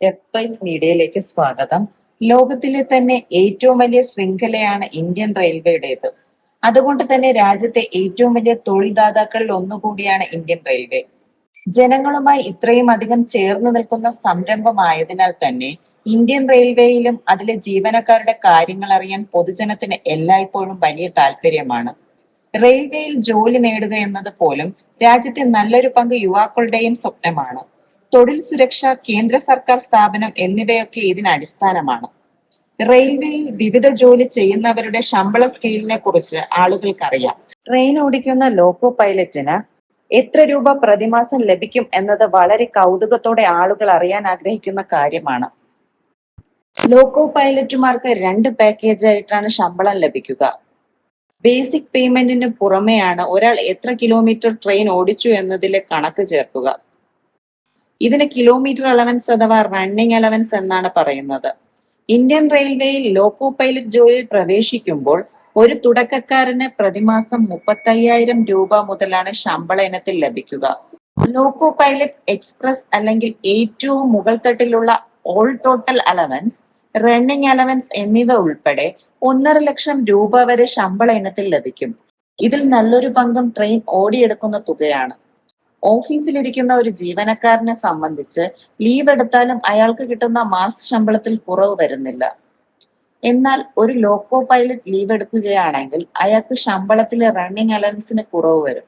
എഫ്ഐസ് മീഡിയയിലേക്ക് സ്വാഗതം. ലോകത്തിലെ തന്നെ ഏറ്റവും വലിയ ശൃംഖലയാണ് ഇന്ത്യൻ റെയിൽവേയുടേത്. അതുകൊണ്ട് തന്നെ രാജ്യത്തെ ഏറ്റവും വലിയ തൊഴിൽദാതാക്കളിൽ ഒന്നുകൂടിയാണ് ഇന്ത്യൻ റെയിൽവേ. ജനങ്ങളുമായി ഇത്രയും അധികം ചേർന്ന് നിൽക്കുന്ന സംരംഭമായതിനാൽ തന്നെ ഇന്ത്യൻ റെയിൽവേയിലും അതിലെ ജീവനക്കാരുടെ കാര്യങ്ങൾ അറിയാൻ പൊതുജനത്തിന് എല്ലായ്പ്പോഴും വലിയ താല്പര്യമാണ്. റെയിൽവേയിൽ ജോലി നേടുക എന്നത് പോലും രാജ്യത്തെ നല്ലൊരു പങ്ക് യുവാക്കളുടെയും സ്വപ്നമാണ്. തൊഴിൽ സുരക്ഷ കേന്ദ്ര സർക്കാർ സ്ഥാപനം എന്നിവയൊക്കെ ഇതിന് അടിസ്ഥാനമാണ്. റെയിൽവേയിൽ വിവിധ ജോലി ചെയ്യുന്നവരുടെ ശമ്പള സ്കെയിലിനെ കുറിച്ച് ആളുകൾക്കറിയാം. ട്രെയിൻ ഓടിക്കുന്ന ലോക്കോ പൈലറ്റിന് എത്ര രൂപ പ്രതിമാസം ലഭിക്കും എന്നത് വളരെ കൗതുകത്തോടെ ആളുകൾ അറിയാൻ ആഗ്രഹിക്കുന്ന കാര്യമാണ്. ലോക്കോ പൈലറ്റുമാർക്ക് രണ്ട് പാക്കേജ് ആയിട്ടാണ് ശമ്പളം ലഭിക്കുക. ബേസിക് പേയ്മെന്റിന് പുറമെയാണ് ഒരാൾ എത്ര കിലോമീറ്റർ ട്രെയിൻ ഓടിച്ചു എന്നതിലെ കണക്ക് ചേർക്കുക. ഇതിന് കിലോമീറ്റർ അലവൻസ് അഥവാ റണ്ണിംഗ് അലവൻസ് എന്നാണ് പറയുന്നത്. ഇന്ത്യൻ റെയിൽവേയിൽ ലോക്കോ പൈലറ്റ് ജോലിയിൽ പ്രവേശിക്കുമ്പോൾ ഒരു തുടക്കക്കാരന് പ്രതിമാസം മുപ്പത്തയ്യായിരം രൂപ മുതലാണ് ശമ്പള ഇനത്തിൽ ലഭിക്കുക. ലോക്കോ പൈലറ്റ് എക്സ്പ്രസ് അല്ലെങ്കിൽ ഏറ്റവും മുകൾ തട്ടിലുള്ള all total allowance running allowance എന്നിവ ഉൾപ്പെടെ ഒന്നര ലക്ഷം രൂപ വരെ ശമ്പള ഇനത്തിൽ ലഭിക്കും. ഇതിൽ നല്ലൊരു പങ്കും ട്രെയിൻ ഓടിയെടുക്കുന്ന തുകയാണ്. ഓഫീസിലിരിക്കുന്ന ഒരു ജീവനക്കാരനെ സംബന്ധിച്ച് ലീവ് എടുത്താലും അയാൾക്ക് കിട്ടുന്ന മാസ ശമ്പളത്തിൽ കുറവ് വരുന്നില്ല. എന്നാൽ ഒരു ലോക്കോ പൈലറ്റ് ലീവ് എടുക്കുകയാണെങ്കിൽ അയാൾക്ക് ശമ്പളത്തിലെ റണ്ണിംഗ് അലവൻസിന് കുറവ് വരും.